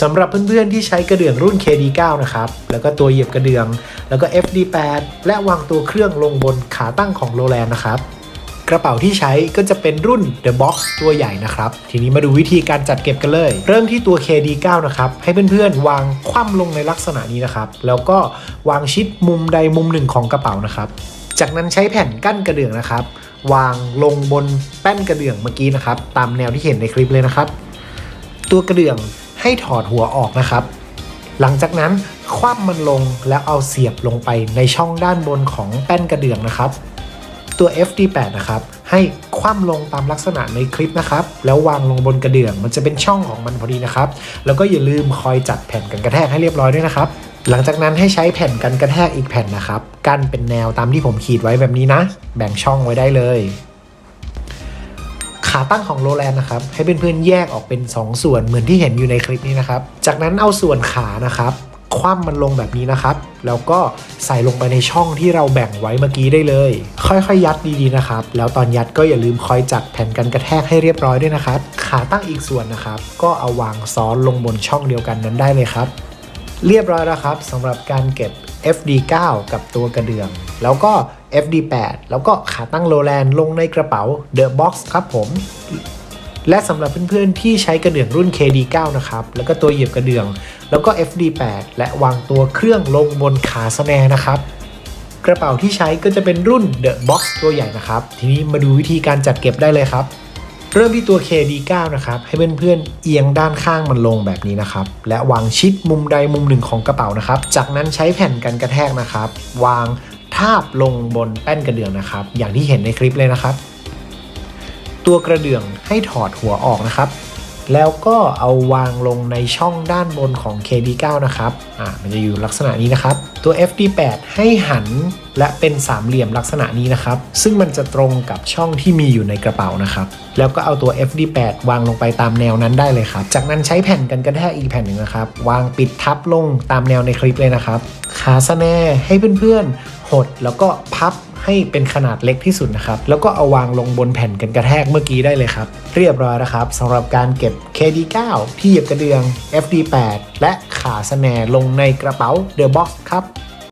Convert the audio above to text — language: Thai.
สำหรับเพื่อนๆที่ใช้กระเดื่องรุ่น KD9 นะครับ แล้วก็ตัวเหยียบกระเดื่อง แล้วก็ FD8 และวางตัวเครื่องลงบนขาตั้งของโรแลนนะครับ กระเป๋าที่ใช้ก็จะเป็นรุ่น The Box ตัวใหญ่นะครับ ทีนี้มาดูวิธีการจัดเก็บกันเลย เริ่มที่ตัว KD9 นะครับ ให้เพื่อนๆ วางคว่ำลงในลักษณะนี้นะครับ แล้วก็วางชิดมุมใดมุมหนึ่งของกระเป๋านะครับ จากนั้นใช้แผ่นกั้นกระเดื่องนะครับ วางลงบนแป้นกระเดื่องเมื่อกี้นะครับ ตามแนวที่เห็นในคลิปเลยนะครับ ตัวกระเดื่อง ให้ถอดหัวออกนะครับ หลังจากนั้นคว่ำมันลงแล้วเอาเสียบลงไปในช่องด้านบนของแป้นกระเดื่องนะครับ ตัว FD8 นะครับ ให้คว่ำลงตามลักษณะในคลิปนะครับ แล้ววางลงบนกระเดื่อง มันจะเป็นช่องของมันพอดีนะครับ แล้วก็อย่าลืมคอยจัดแผ่นกันกระแทกให้เรียบร้อยด้วยนะครับ หลังจากนั้นให้ใช้แผ่นกันกระแทกอีกแผ่นนะครับ กั้นเป็นแนวตามที่ผมขีดไว้แบบนี้นะ แบ่งช่องไว้ได้เลย ขาตั้งของโรแลนนะครับ ให้เพื่อนๆแยกออกเป็น 2 ส่วนเหมือนที่เห็นอยู่ในคลิปนี้นะครับ จากนั้นเอาส่วนขานะครับคว่ำมันลงแบบนี้นะครับ แล้วก็ใส่ลงไปในช่องที่เราแบ่งไว้เมื่อกี้ได้เลย ค่อยๆยัดดีๆนะครับ แล้วตอนยัดก็อย่าลืมคอยจัดแผ่นกันกระแทกให้เรียบร้อยด้วยนะครับ ขาตั้งอีกส่วนนะครับ ก็เอาวางซ้อนลงบนช่องเดียวกันนั้นได้เลยครับ เรียบร้อยแล้วครับสำหรับการเก็บ FD9 กับตัวกระเดื่อง แล้วก็ FD8 แล้วก็ขาตั้งโรแลนลงในกระเป๋า The Box ครับผม และสำหรับเพื่อนๆ ที่ใช้กระเดื่องรุ่น KD9 นะครับ แล้วก็ตัวเหยียบกระเดื่อง แล้วก็ FD8 และวางตัวเครื่องลงบนขาสแนนะครับ กระเป๋าที่ใช้ก็จะเป็นรุ่น The Box ตัวใหญ่นะครับ ทีนี้มาดูวิธีการจัดเก็บได้เลยครับเริ่มที่ตัว KD9 นะครับ ให้เพื่อนๆเอียงด้านข้างมันลงแบบนี้นะครับ และวางชิดมุมใดมุมหนึ่งของกระเป๋านะครับ จากนั้นใช้แผ่นกันกระแทกนะครับ วางาบลงบนแป้นกระเดื่องนะครับ อย่างที่เห็นในคลิปเลยนะครับ ตัวกระเดื่องให้ถอดหัวออกนะครับ แล้วก็เอาวางลงในช่องด้านบนของ KD9 นะครับอ่ามันจะอยู่ลักษณะนี้นะครับ ตัว FD8 ให้หันและเป็นสามเหลี่ยมลักษณะนี้นะครับ ซึ่งมันจะตรงกับช่องที่มีอยู่ในกระเป๋านะครับ แล้วก็เอาตัว FD8 วางลงไปตามแนวนั้นได้เลยครับ จากนั้นใช้แผ่นกันกระแทกอีกแผ่นหนึ่งนะครับ วางปิดทับลงตามแนวในคลิปเลยนะครับ ขาสแนให้เพื่อนๆ หดแล้วก็พับให้เป็นขนาดเล็กที่สุดนะครับ แล้วก็เอาวางลงบนแผ่นกันกระแทกเมื่อกี้ได้เลยครับ เรียบร้อยนะครับสำหรับการเก็บ KD9 ที่เหยียบกระเดือง FD8 และขาสแนลงในกระเป๋า The Box ครับ